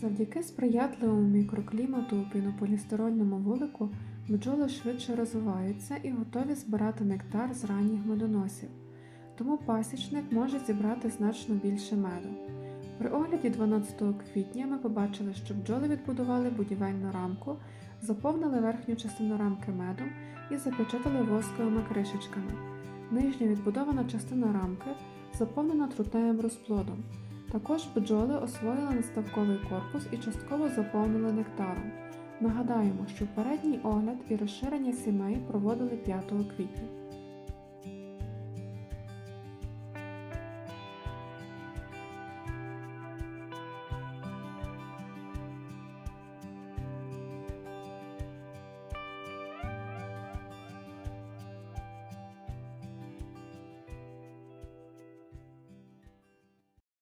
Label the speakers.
Speaker 1: Завдяки сприятливому мікроклімату у пінополістирольному вулику бджоли швидше розвиваються і готові збирати нектар з ранніх медоносів, тому пасічник може зібрати значно більше меду. При огляді 12 квітня ми побачили, що бджоли відбудували будівельну рамку, заповнили верхню частину рамки медом і запечатали восковими кришечками. Нижня відбудована частина рамки заповнена трутневим розплодом. Також бджоли освоїли наставковий корпус і частково заповнили нектаром. Нагадаємо, що передній огляд і розширення сімей проводили 5 квітня.